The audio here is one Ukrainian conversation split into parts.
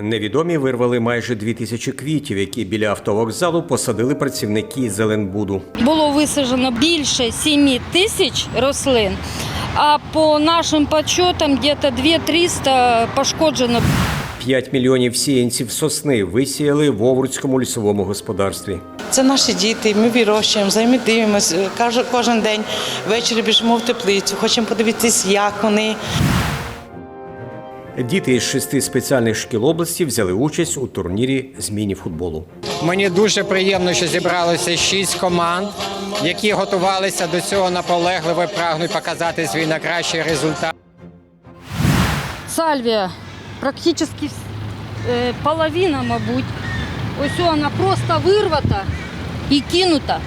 Невідомі вирвали майже дві тисячі квітів, які біля автовокзалу посадили працівники Зеленбуду. Було висаджено більше 7 тисяч рослин, а по нашим підсчетам десь 2-300 пошкоджено. 5 мільйонів сіянців сосни висіяли в Овруцькому лісовому господарстві. Це наші діти. Ми вирощуємо, за ними дивимося. Каже, кожен день ввечері біжимо в теплицю, хочемо подивитись, як вони. Діти із шести спеціальних шкіл області взяли участь у турнірі з міні-футболу. Мені дуже приємно, що зібралося шість команд, які готувалися до цього наполегливо прагнуть показати свій найкращий результат. Сальвія практично е, половина, мабуть. Ось вона просто вирвата і кинута.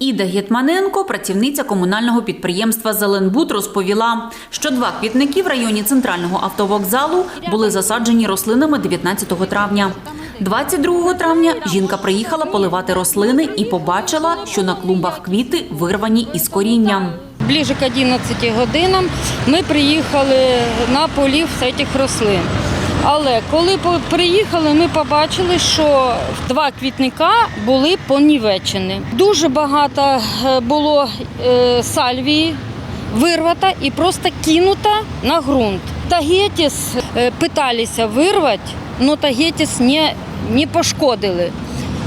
Іда Гетманенко, працівниця комунального підприємства Зеленбуд, розповіла, що два квітники в районі центрального автовокзалу були засаджені рослинами 19 травня. 22 травня жінка приїхала поливати рослини і побачила, що на клумбах квіти вирвані із корінням. Ближе к 11 годинам ми приїхали на полів цих рослин. Але коли приїхали, ми побачили, що два квітника були понівечені. Дуже багато е, було е, сальвії вирвата і просто кинута на ґрунт. Тагетіс е, питалися вирвати, але тагетіс не, не пошкодили.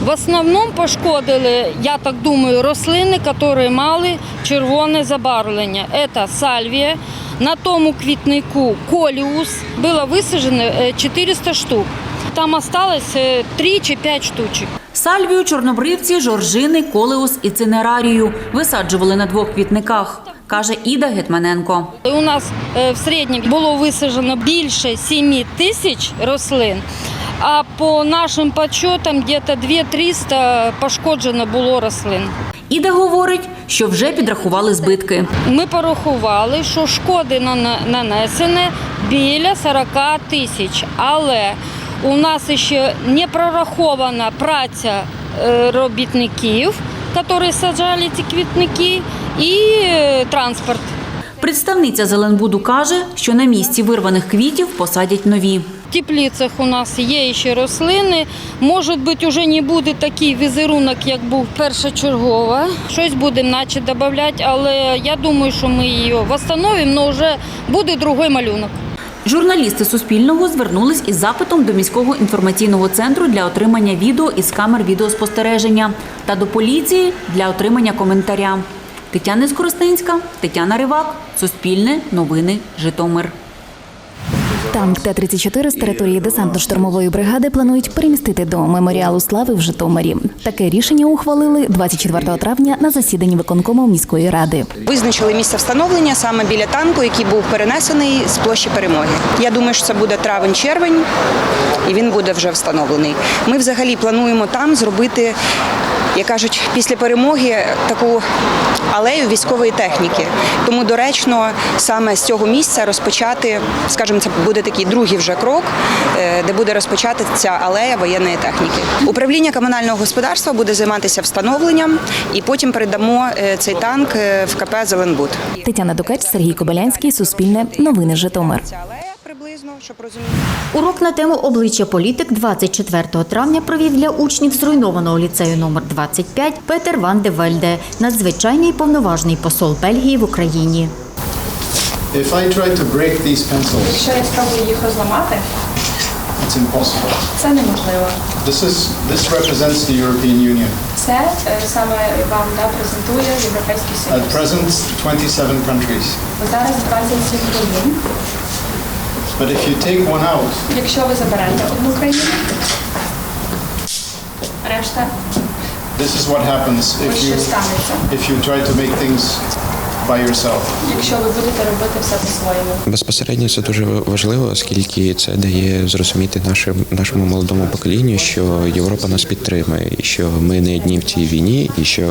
В основному пошкодили, я так думаю, рослини, які мали червоне забарвлення. Це сальвія. На тому квітнику коліус було висаджено е, 400 штук. Там осталось е, 3 чи 5 штучок. Сальвію, чорнобривці, жоржини, колеус і цинерарію висаджували на двох квітниках, каже Іда Гетманенко. У нас е, в середньому було висаджено більше 7 тисяч рослин, а по нашим підсчетам десь 2-300 пошкоджено було рослин. Іда говорить, що вже підрахували збитки. Ми порахували, що шкоди нанесені біля 40 тисяч, але у нас ще не прорахована праця е, робітників, які саджали ці квітники, і е, транспорт. Представниця Зеленбуду каже, що на місці вирваних квітів посадять нові. Теплицях у нас є ще рослини. Може бути, вже не буде такий візерунок, як був першочергово. Щось будемо наче додати, але я думаю, що ми її встановимо, але вже буде другий малюнок. Журналісти Суспільного звернулись із запитом до міського інформаційного центру для отримання відео із камер відеоспостереження та до поліції для отримання коментаря. Тетяна Скоростинська, Тетяна Ривак, Суспільне, Новини, Житомир. Танк Т-34 з території десантно-штурмової бригади планують перемістити до меморіалу слави в Житомирі. Таке рішення ухвалили 24 травня на засіданні виконкому міської ради. Визначили місце встановлення саме біля танку, який був перенесений з площі перемоги. Я думаю, що це буде травень-червень, і він буде вже встановлений. Ми взагалі плануємо там зробити, як кажуть, після перемоги таку алею військової техніки. Тому доречно саме з цього місця розпочати, скажімо, це буде такий другий вже крок, е, де буде розпочати ця алея воєнної техніки. Управління комунального господарства буде займатися встановленням, і потім передамо е, цей танк е, в КП Зеленбуд. Тетяна Дукач, Сергій Кобилянський, Суспільне, Новини Житомир. Приблизно, щоб розуміти. Урок на тему обличчя політик 24 травня провів для учнів зруйнованого ліцею номер 25 Петер Ван де Вельде, надзвичайний повноважний посол Бельгії в Україні. If I try to break these pencils, Якщо я спробую їх розламати, it's impossible. це неможливо. This is this represents the European Union. Це е, саме вам да, презентує Європейський At Союз. present, 27 countries. Зараз 27 країн. But if you take one out, Якщо ви заберете одну країну, решта this is what happens if ось you що станеться. if you try to make things by yourself. Якщо ви будете робити все по-своєму. Безпосередньо це дуже важливо, оскільки це дає зрозуміти нашим нашому молодому поколінню, що Європа нас підтримує, і що ми не одні в цій війні, і що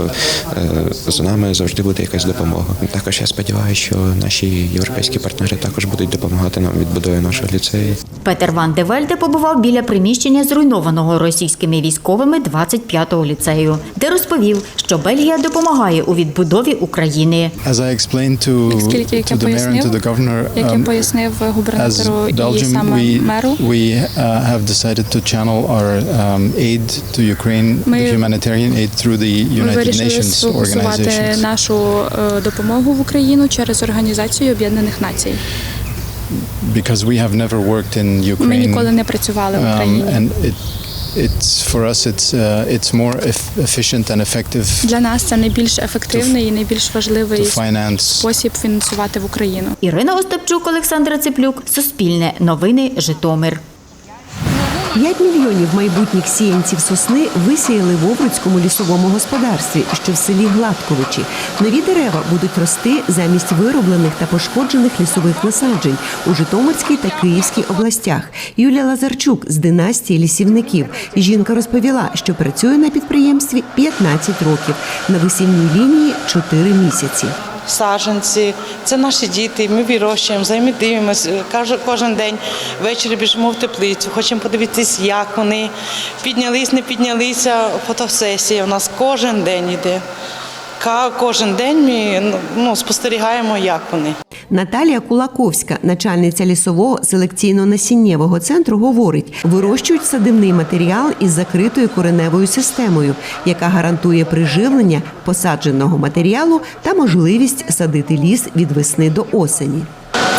е, за нами завжди буде якась допомога. Також я сподіваюся, що наші європейські партнери також будуть допомагати нам відбудові нашого ліцею. Петер Ван де Вельде побував біля приміщення зруйнованого російськими військовими 25-го ліцею, де розповів, що Бельгія допомагає у відбудові України. I explained to, як я the mayor and to пояснив, the governor, як я um, пояснив as губернатору і Belgium, саме we, меру, we uh, have decided to channel our um, aid to Ukraine, Ми- the humanitarian aid, through the United вирішили Nations нашу е, допомогу в Україну через Організацію Об'єднаних Націй. Because we have never worked in Ми ніколи не працювали в um, Україні. and it, it's for us, it's uh, it's more efficient and effective Для нас це найбільш ефективний і найбільш важливий to спосіб фінансувати в Україну. Ірина Остапчук, Олександра Циплюк, Суспільне, Новини, Житомир. 5 мільйонів майбутніх сіянців сосни висіяли в Овруцькому лісовому господарстві, що в селі Гладковичі. Нові дерева будуть рости замість вироблених та пошкоджених лісових насаджень у Житомирській та Київській областях. Юлія Лазарчук з династії лісівників. Жінка розповіла, що працює на підприємстві 15 років, на висівній лінії 4 місяці. Саджанці, це наші діти. Ми вирощуємо, взаємодивимося. дивимося. кожен день ввечері біжимо в теплицю, хочемо подивитись, як вони піднялись, не піднялися. Фотосесія у нас кожен день йде. Кожен день ми ну, спостерігаємо, як вони. Наталія Кулаковська, начальниця лісового селекційно-насіннєвого центру, говорить, вирощують садивний матеріал із закритою кореневою системою, яка гарантує приживлення посадженого матеріалу та можливість садити ліс від весни до осені.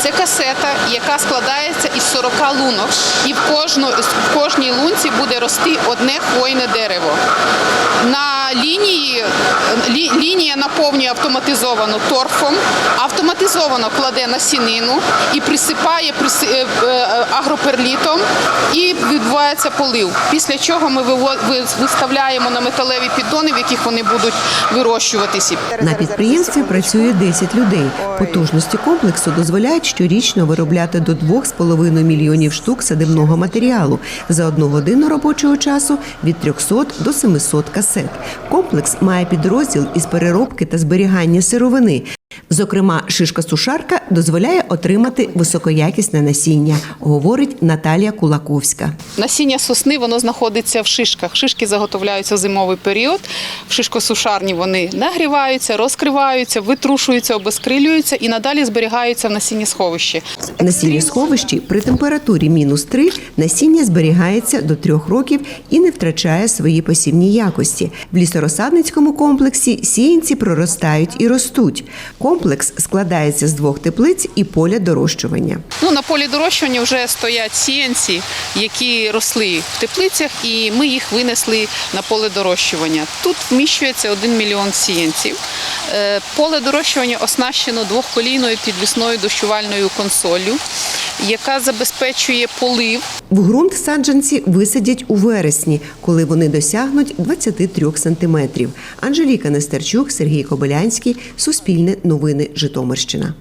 Це касета, яка складається із 40 лунок, і в, кожну, в кожній лунці буде рости одне хвойне дерево. На лінії лі, лінія наповнює автоматизовано торфом, автоматизовано кладе насінину і присипає приси, е, е, агроперлітом, і відбувається полив. Після чого ми виставляємо на металеві піддони, в яких вони будуть вирощуватися. На підприємстві працює 10 людей. Потужності комплексу дозволяють щорічно виробляти до 2,5 мільйонів штук садивного матеріалу за одну годину робочого часу від 300 до 700 касет. Комплекс має підрозділ із переробки та зберігання сировини. Зокрема, шишка-сушарка дозволяє отримати високоякісне насіння, говорить Наталія Кулаковська. Насіння сосни воно знаходиться в шишках. Шишки заготовляються в зимовий період. В шишкосушарні вони нагріваються, розкриваються, витрушуються, обескрилюються і надалі зберігаються в насінні сховищі. Насіння сховищі при температурі мінус 3 насіння зберігається до трьох років і не втрачає свої посівні якості. В лісорозсадницькому комплексі сіянці проростають і ростуть. Комплекс складається з двох теплиць і поля дорощування. Ну, на полі дорощування вже стоять сіянці, які росли в теплицях, і ми їх винесли на поле дорощування. Тут вміщується 1 мільйон сіянців. Е, Поле дорощування оснащено двохколійною підвісною дощувальною консолью, яка забезпечує полив В ґрунт саджанці висадять у вересні, коли вони досягнуть 23 сантиметрів. Анжеліка Нестерчук, Сергій Кобилянський, Суспільне новини Житомирщина.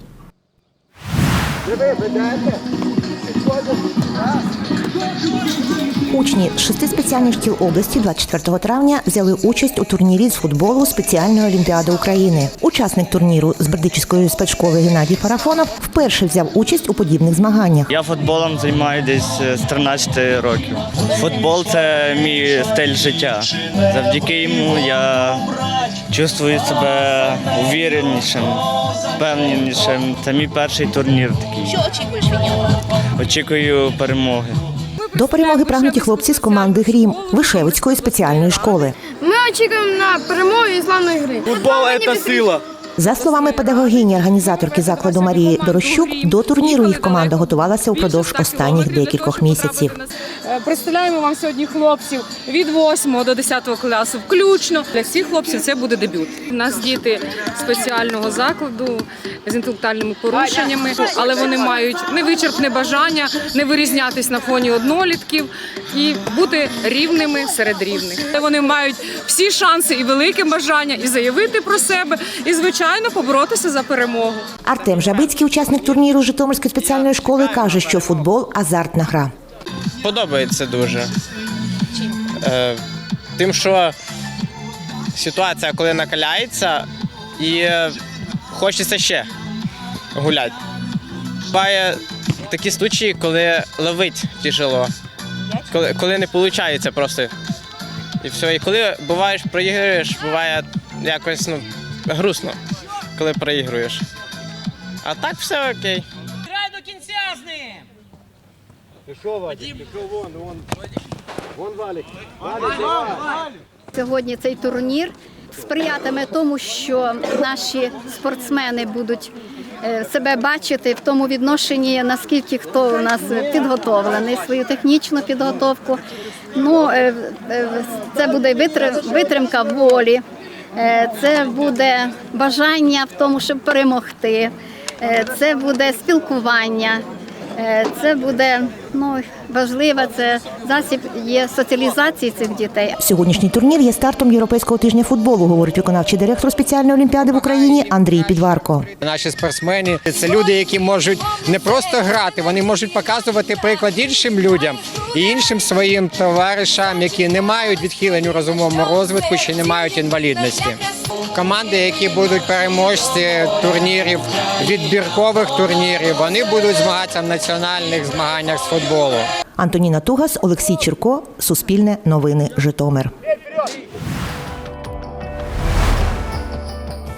Учні шести спеціальних шкіл області 24 травня взяли участь у турнірі з футболу спеціальної олімпіади України. Учасник турніру з Бердичівської спецшколи Геннадій Парафонов вперше взяв участь у подібних змаганнях. Я футболом займаюся десь з 13 років. Футбол це мій стиль життя. Завдяки йому я чувствую себе уверенішим, впевненішим. Це мій перший турнір такий. Що очікуєш від нього? Очікую перемоги. До перемоги прагнуть і хлопці з команди Грім Вишевицької спеціальної школи. Ми очікуємо на перемогу і славної гри. Футбол це сила. За словами педагогині організаторки закладу Марії Дорощук, до турніру їх команда готувалася упродовж останніх декількох місяців. Е, Представляємо вам сьогодні хлопців від 8 до 10 класу включно. Для всіх хлопців це буде дебют. У нас діти спеціального закладу з інтелектуальними порушеннями, але вони мають невичерпне бажання не вирізнятись на фоні однолітків і бути рівними серед рівних. Вони мають всі шанси і велике бажання і заявити про себе, і звичайно поборотися за перемогу. Артем Жабицький, учасник турніру Житомирської спеціальної школи, каже, що футбол азартна гра. Подобається дуже. Е, тим, що ситуація, коли накаляється, і е, хочеться ще гуляти. Буває такі случаї, коли ловить тяжело, коли, коли не виходить просто. І все. І коли буваєш, проіграєш, буває якось ну, грустно. Коли проігруєш. А так все окей. Грай до кінця з ним! Сьогодні цей турнір сприятиме тому, що наші спортсмени будуть е, себе бачити в тому відношенні, наскільки хто у нас підготовлений, свою технічну підготовку. Ну, е, е, це буде витримка волі, це буде бажання в тому, щоб перемогти, е, це буде спілкування. Е, Це буде ну важливо, це засіб є соціалізації цих дітей. Сьогоднішній турнір є стартом європейського тижня футболу, говорить виконавчий директор спеціальної олімпіади в Україні Андрій Підварко. Наші спортсмени це люди, які можуть не просто грати, вони можуть показувати приклад іншим людям і іншим своїм товаришам, які не мають відхилень у розумовому розвитку чи не мають інвалідності. Команди, які будуть переможці турнірів, відбіркових турнірів, вони будуть змагатися в національних змаганнях з футболу. Антоніна Тугас, Олексій Чірко, Суспільне новини, Житомир.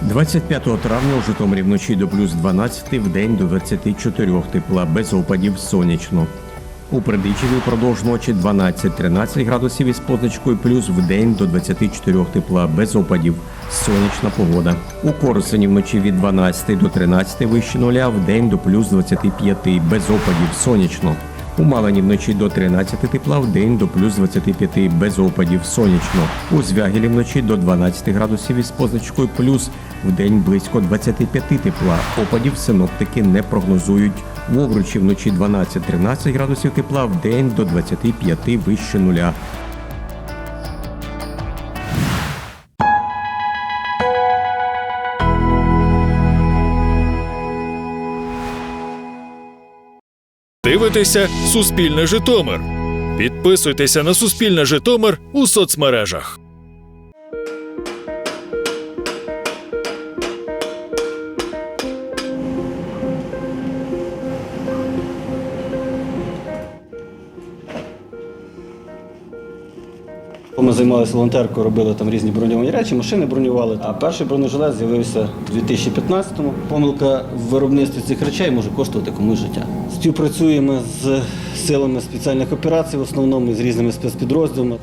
25 травня у Житомирі вночі до плюс 12, в день до 24 тепла, без опадів сонячно. У Придичеві впродовж ночі 12-13 градусів із позначкою плюс, в день до 24 тепла, без опадів, сонячна погода. У Корсуні вночі від 12 до 13 вище нуля, в день до плюс 25, без опадів, сонячно. У Малині вночі до 13 тепла, в день до плюс 25 без опадів сонячно. У Звягілі вночі до 12 градусів із позначкою плюс, в день близько 25 тепла. Опадів синоптики не прогнозують. В Овручі вночі 12-13 градусів тепла, в день до 25 вище нуля. Дивитеся Суспільне Житомир. Підписуйтеся на Суспільне Житомир у соцмережах. Ми займалися волонтеркою, робили там різні броньовані речі, машини бронювали. А перший бронежилет з'явився у 2015-му. Помилка в виробництві цих речей може коштувати комусь життя. Співпрацюємо з силами спеціальних операцій, в основному з різними спецпідрозділами.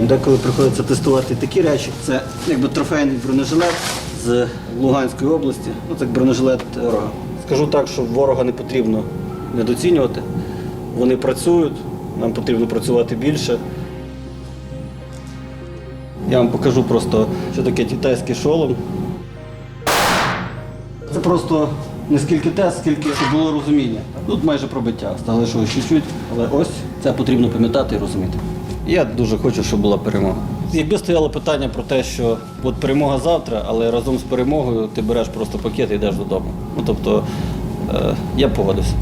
Деколи приходиться тестувати такі речі. Це якби трофейний бронежилет з Луганської області. Ну, це бронежилет ворога. Скажу так, що ворога не потрібно недоцінювати. Вони працюють, нам потрібно працювати більше. Я вам покажу просто, що таке китайський шолом. Це просто не скільки тест, скільки щоб було розуміння. Тут майже пробиття, залишилось чуть-чуть, але ось це потрібно пам'ятати і розуміти. Я дуже хочу, щоб була перемога. Якби стояло питання про те, що от перемога завтра, але разом з перемогою ти береш просто пакет і йдеш додому. Ну тобто е, я погодився.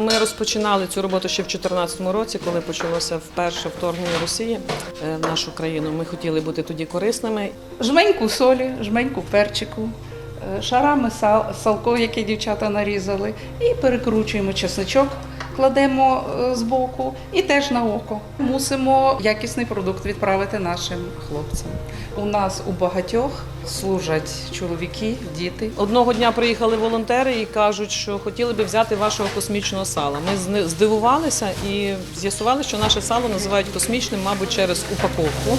Ми розпочинали цю роботу ще в 2014 році, коли почалося вперше вторгнення Росії е, в нашу країну. Ми хотіли бути тоді корисними. Жменьку солі, жменьку перчику, е, шарами сал, салко, які дівчата нарізали, і перекручуємо чесничок, кладемо е, збоку і теж на око. Мусимо якісний продукт відправити нашим хлопцям. У нас у багатьох служать чоловіки, діти. Одного дня приїхали волонтери і кажуть, що хотіли би взяти вашого космічного сала. Ми здивувалися і з'ясували, що наше сало називають космічним, мабуть, через упаковку.